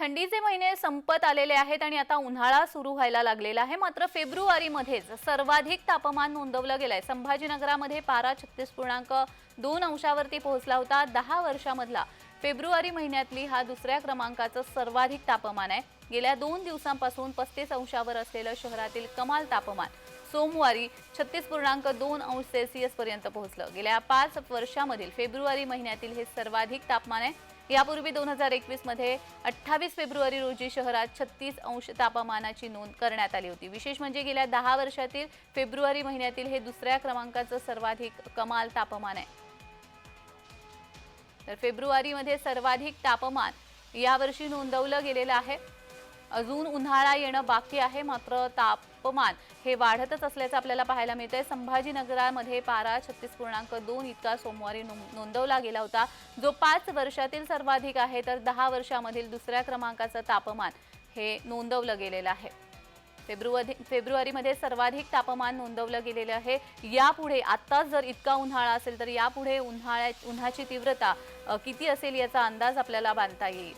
थंडीचे महिने संपत आलेले आहेत आणि आता उन्हाळा सुरू व्हायला लागलेला आहे. मात्र फेब्रुवारीमध्येच सर्वाधिक तापमान नोंदवलं गेलंय. संभाजीनगरामध्ये पारा छत्तीस पूर्णांक दोन अंशावरती पोहोचला होता. दहा वर्षामधला फेब्रुवारी महिन्यातली हा दुसऱ्या क्रमांकाचं सर्वाधिक तापमान आहे. गेल्या दोन दिवसांपासून पस्तीस अंशावर असलेलं शहरातील कमाल तापमान सोमवारी छत्तीस पूर्णांक दोन अंश सेल्सिअस पर्यंत पोहोचलं. गेल्या पाच वर्षामधील फेब्रुवारी महिन्यातील हे सर्वाधिक तापमान आहे. यापूर्वी दोन हजार एकवीसमध्ये अठ्ठावीस फेब्रुवारी रोजी शहरात छत्तीस अंश तापमानाची नोंद करण्यात आली होती. विशेष म्हणजे गेल्या दहा वर्षातील फेब्रुवारी महिन्यातील हे दुसऱ्या क्रमांकाचं सर्वाधिक कमाल तापमान आहे. तर फेब्रुवारीमध्ये सर्वाधिक तापमान यावर्षी नोंदवलं गेलेलं आहे. अजून उन्हाळा येणं बाकी आहे मात्र तापमान हे वाढतच असल्याचं आपल्याला पाहायला मिळतंय. संभाजीनगरामध्ये पारा छत्तीस पूर्णांक दोन इतका सोमवारी नोंदवला गेला होता. जो पाच वर्षातील सर्वाधिक आहे तर दहा वर्षामधील दुसऱ्या क्रमांकाचं तापमान हे नोंदवलं गेलेलं आहे. फेब्रुवारी फेब्रुवारीमध्ये सर्वाधिक तापमान नोंदवलं गेलेलं आहे. यापुढे आत्ताच जर इतका उन्हाळा असेल तर यापुढे उन्हाळ्या उन्हाची तीव्रता किती असेल याचा अंदाज आपल्याला बांधता येईल.